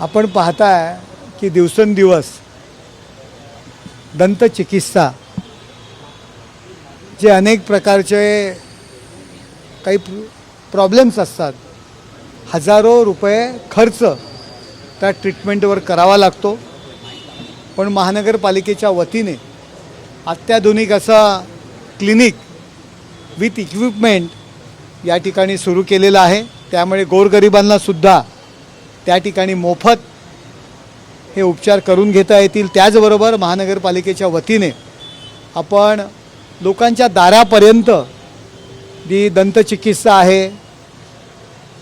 आपण पाहताय की दिवसेंदिवस दंतचिकित्सा जे अनेक प्रकारचे काही प्रॉब्लेम्स असतात. हजारो रुपये खर्च त्या ट्रीटमेंटवर करावा लागतो. पण महानगरपालिकेच्या वतीने अत्याधुनिक असा क्लिनिक विथ इक्विपमेंट या ठिकाणी सुरू केलेलं आहे. त्यामुळे गोरगरिबांनासुद्धा त्या ठिकाणी मोफत हे उपचार करून घेता येतील. त्याचबरोबर महानगरपालिकेच्या वतीने आपण लोकांच्या दारापर्यंत जी दंतचिकित्सा आहे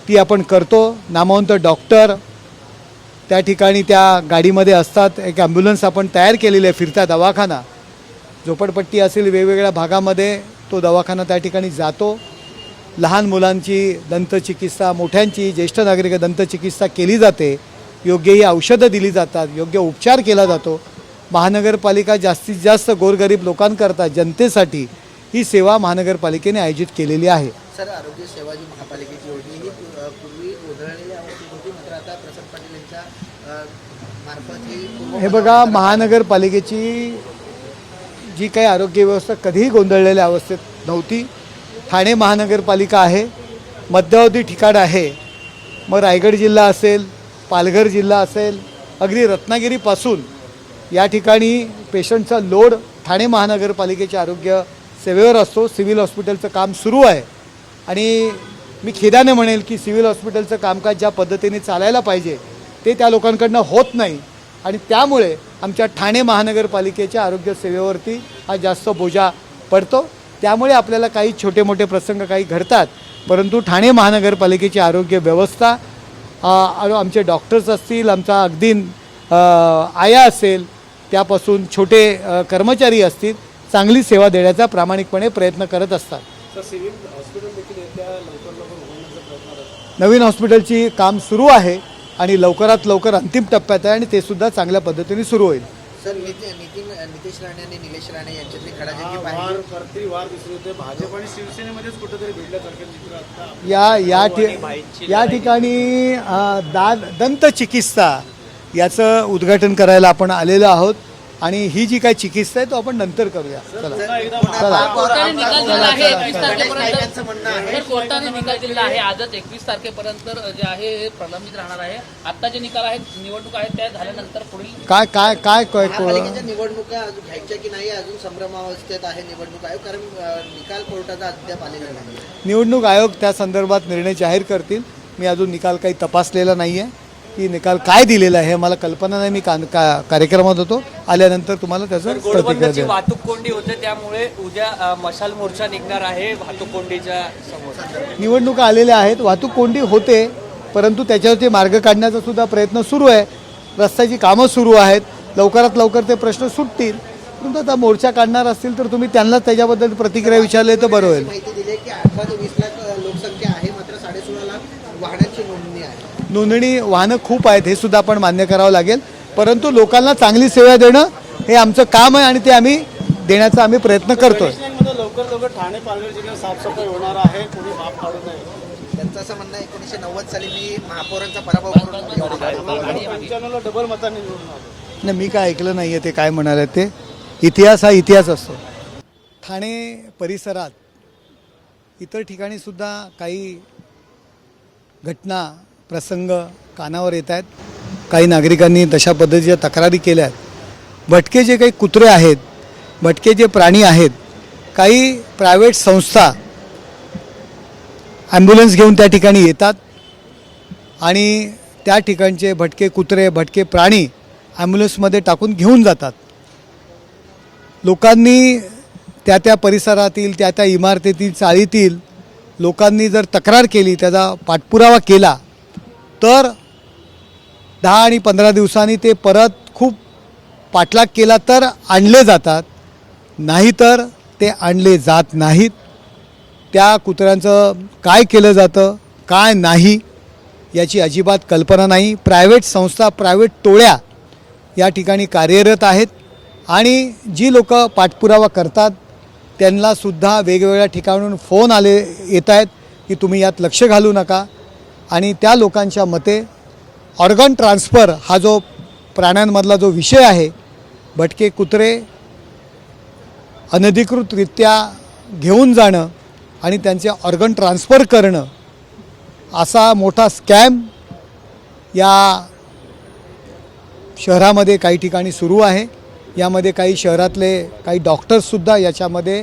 ती आपण करतो. नामवंत डॉक्टर त्या ठिकाणी त्या गाडीमध्ये असतात. एक ॲम्ब्युलन्स आपण तयार केलेली आहे फिरता दवाखाना. झोपडपट्टी असेल वेगवेगळ्या भागामध्ये तो दवाखाना त्या ठिकाणी जातो. लहान मुलांची दंतचिकित्सा मोठ्यांची ज्येष्ठ नागरिक दंतचिकित्सा केली जाते. योग्य ही औषधं दिली जातात योग्य उपचार केला जातो. महानगरपालिका जास्तीत जास्त गोरगरीब लोकांकरता जनतेसाठी ही सेवा महानगरपालिकेने आयोजित केलेली आहे. सर आरोग्य सेवा जी महापालिकेची होती ही पूर्वी होती. मात्र आता प्रसाद पाटील यांच्या मार्फत ही हे बघा महानगरपालिकेची जी काही आरोग्य व्यवस्था कधीही गोंधळलेल्या अवस्थेत नव्हती. ठाणे महानगरपालिका आहे मध्यावधी ठिकाण आहे. मग रायगड जिल्हा असेल पालघर जिल्हा असेल अगदी रत्नागिरीपासून या ठिकाणी पेशंटचा लोड ठाणे महानगरपालिकेच्या आरोग्य सेवेवर असतो. सिव्हिल हॉस्पिटलचं काम सुरू आहे. आणि मी खेदाने म्हणेल की सिव्हिल हॉस्पिटलचं कामकाज ज्या पद्धतीने चालायला पाहिजे ते त्या लोकांकडनं होत नाही. आणि त्यामुळे आमच्या ठाणे महानगरपालिकेच्या आरोग्य सेवेवरती हा जास्त बोजा पडतो. त्यामुळे आपल्याला काही छोटे मोठे प्रसंग काही घडतात. परंतु ठाणे महानगरपालिकेची आरोग्य व्यवस्था आमचे डॉक्टर्स असतील आमचा अगदी आया असेल त्यापासून छोटे कर्मचारी असतील चांगली सेवा देण्याचा प्रामाणिकपणे प्रयत्न करत असतात. नवीन हॉस्पिटलची काम सुरू आहे आणि लवकरात लवकर अंतिम टप्प्यात आहे आणि ते सुद्धा चांगल्या पद्धतीने सुरू होईल. सर नितीन नितेश राणे आणि निलेश राणे यांच्यातली खडाजंगी वार दिसले होते भाजप आणि शिवसेनेमध्येच कुठेतरी भिडल्यासारखे चित्र आता. या या ठिकाणी दाद दंतचिकित्सा याचं उद्घाटन करायला आपण आलेलो आहोत. आणि ही जी काही चिकित्सा आहे तो आपण नंतर करूया. चला. चला. कोर्टाने निकाल दिला आहे एकवीस तारखेपर्यंत. कोर्टाने निकाल दिलेला आहे आजच एकवीस तारखेपर्यंत जे आहे हे प्रलंबित राहणार आहे. आता जे निकाल आहेत निवडणूक आहेत त्या झाल्यानंतर पुढील काय काय काय काय महापालिकेच्या निवडणुका अजून घ्यायच्या की नाही अजून संभ्रमावस्थेत आहे निवडणूक आयोग? कारण निकाल कोर्टाचा अद्याप आलेला नाही निवडणूक आयोग त्या संदर्भात निर्णय जाहीर करतील. मी अजून निकाल काही तपासलेला नाही आहे की निकाल काय दिलेला आहे हे मला कल्पना नाही. मी का का- कार्यक्रमात होतो. आल्यानंतर तुम्हाला त्याचं प्रतिक्रिया वाहतूक कोंडी होते त्यामुळे उद्या मशाल मोर्चा निघणार आहे वाहतूक कोंडीच्या समोर. निवडणुका आलेल्या आहेत. वाहतूक कोंडी होते परंतु त्याच्यावरती मार्ग काढण्याचा सुद्धा प्रयत्न सुरू आहे. रस्त्याची कामं सुरू आहेत. लवकरात लवकर ते प्रश्न सुटतील. परंतु आता मोर्चा काढणार असतील तर तुम्ही त्यांना त्याच्याबद्दल प्रतिक्रिया विचारली तर बरं होईल. माहिती दिली की अठरा ते वीस लाख अ, लोकसंख्या आहे. मात्र साडेसोळा लाख वाहनांची नोंदणी नोंदणी वाहनं खूप आहेत हे सुद्धा आपण मान्य करावं लागेल. परंतु लोकांना चांगली सेवा देणं हे आमचं काम आहे आणि ते आम्ही देण्याचा आम्ही प्रयत्न करतोय. मध्ये लवकर लवकर ठाणे पालघर जिल्ह्यात साफसफाई होणार आहे कोणी माफ काढू नये. त्यांचं असं म्हणणं आहे एकोणीसशे नव्वद साली मी महापौरांचा पराभव करून डबल मतांनी नाही मी काय ऐकलं नाही आहे ते काय म्हणाले ते. इतिहास हा इतिहास असतो. ठाणे परिसरात इतर ठिकाणी सुद्धा काही घटना प्रसंग कानावर येत आहेत. काही नागरिकांनी तशा पद्धतीच्या तक्रारी केल्या आहेत. भटके जे काही कुत्रे आहेत भटके जे प्राणी आहेत काही प्रायव्हेट संस्था ॲम्ब्युलन्स घेऊन त्या ठिकाणी येतात आणि त्या ठिकाणचे भटके कुत्रे भटके प्राणी ॲम्ब्युलन्समध्ये टाकून घेऊन जातात. लोकांनी त्या त्या परिसरातील त्या त्या इमारतीतील चाळीतील लोकांनी जर तक्रार केली त्याचा पाठपुरावा केला तर दहा आणि पंधरा दिवसांनी ते परत खूप पाठलाग केला तर आणले जातात. नाहीतर ते आणले जात नाहीत. त्या कुत्र्यांचं काय केलं जातं काय नाही याची अजिबात कल्पना नाही. प्रायव्हेट संस्था प्रायव्हेट टोळ्या या ठिकाणी कार्यरत आहेत आणि जी लोक पाठपुरावा करतात त्यांनासुद्धा वेगवेगळ्या ठिकाणून फोन आले येत आहेत की तुम्ही यात लक्ष घालू नका. आणि त्या लोकांच्या मते ऑर्गन ट्रान्सफर हा जो प्राण्यांमधला जो विषय आहे भटके कुत्रे अनधिकृतरित्या घेऊन जाणं आणि त्यांचे ऑर्गन ट्रान्सफर करणं असा मोठा स्कॅम या शहरामध्ये काही ठिकाणी सुरू आहे. यामध्ये काही शहरातले काही डॉक्टर्ससुद्धा याच्यामध्ये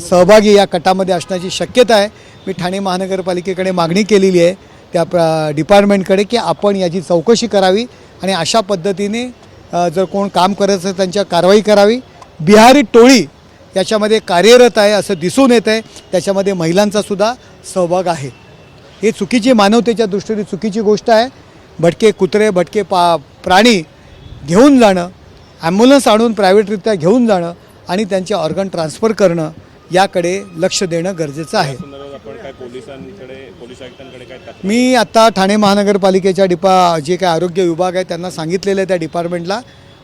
सहभागी या कटामध्ये असण्याची शक्यता आहे. मी ठाणे महानगरपालिकेकडे मागणी केलेली आहे त्या प्र डिपार्टमेंटकडे की आपण याची चौकशी करावी आणि अशा पद्धतीने जर कोण काम करत असेल त्यांच्या कारवाई करावी. बिहारी टोळी याच्यामध्ये कार्यरत आहे असं दिसून येत आहे. त्याच्यामध्ये महिलांचासुद्धा सहभाग आहे. हे चुकीची मानवतेच्या दृष्टीने चुकीची गोष्ट आहे. भटके कुत्रे भटके पा प्राणी घेऊन जाणं ॲम्ब्युलन्स आणून प्रायव्हेटरित्या घेऊन जाणं आणि त्यांचे ऑर्गन ट्रान्सफर करणं याकडे लक्ष देणं गरजेचं आहे. काय पोलिसांकडे पोलीस आयुक्तांकडे काय तक्रार? मी आत्ता ठाणे महानगरपालिकेच्या डिपा जे काय आरोग्य विभाग आहे त्यांना सांगितलेलं आहे त्या डिपार्टमेंटला.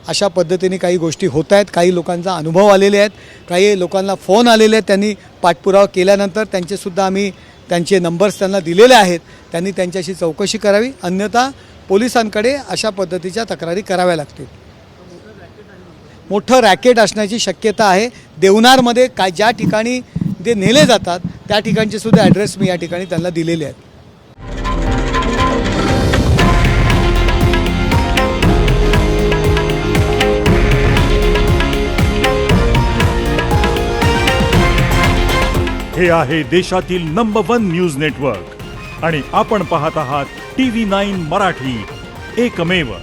अशा पद्धतीने काही गोष्टी होत आहेत काही लोकांचा अनुभव आलेले आहेत काही लोकांना फोन आलेले आहेत त्यांनी पाठपुरावा केल्यानंतर त्यांचेसुद्धा आम्ही त्यांचे नंबर्स त्यांना दिलेले आहेत. त्यांनी त्यांच्याशी चौकशी करावी अन्यथा पोलिसांकडे अशा पद्धतीच्या तक्रारी कराव्या लागतील. मोठं रॅकेट असण्याची शक्यता आहे. देवनारमध्ये काय ज्या ठिकाणी ते नेले जातात त्या ठिकाणचे सुद्धा ॲड्रेस मी या ठिकाणी त्यांना दिलेले आहेत. हे आहे देशातील नंबर वन न्यूज नेटवर्क आणि आपण पाहत आहात टी व्ही नाईन मराठी. एकमेव.